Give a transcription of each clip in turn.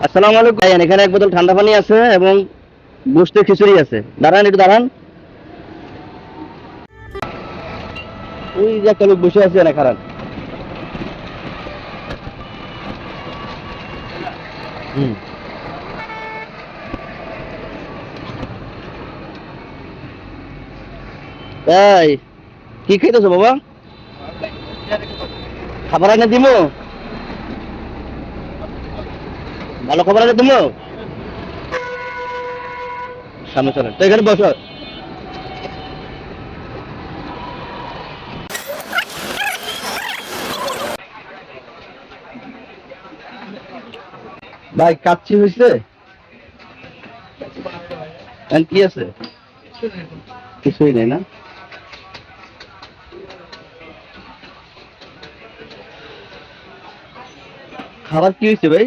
আসসালামু আলাইকুম। এখানে এক বোতল ঠান্ডা পানি আছে এবং গোস্তের খিচুড়ি আছে। দাঁড়ান, একটু দাঁড়ান। ওই যে একটা লোক বসে আছে না খারাপ হুম। এই, কি খাইতেছো বাবা? খাবার আনে দিমো? ভালো খবর আছে তুমি সামনে চলে, তো এখানে বসো। ভাই কাচ্ছি হয়েছে? কি আছে? কিছুই নেই না। খাবার কি হয়েছে ভাই?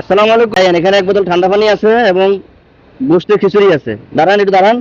আসসালামু আলাইকুম। এখানে এক বোতল ঠান্ডা পানি আছে এবং গোস্তের খিচুড়ি আছে। দাঁড়ান, একটু দাঁড়ান।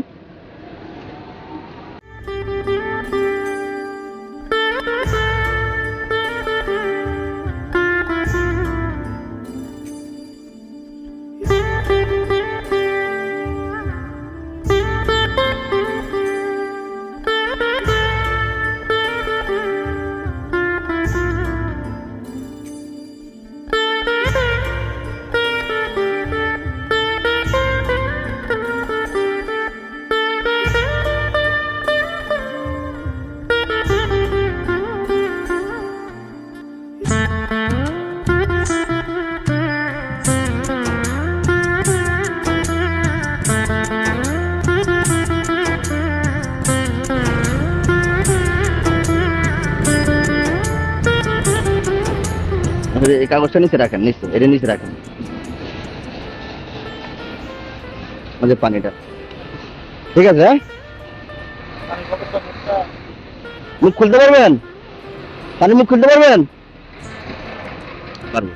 এই কাগজটা নিচে রাখেন, নিচে, এটা নিচে রাখেন। আমাদের পানিটা। ঠিক আছে? মুখ খুলতে পারবেন? পানি মুখ খুলতে পারবেন? পারব।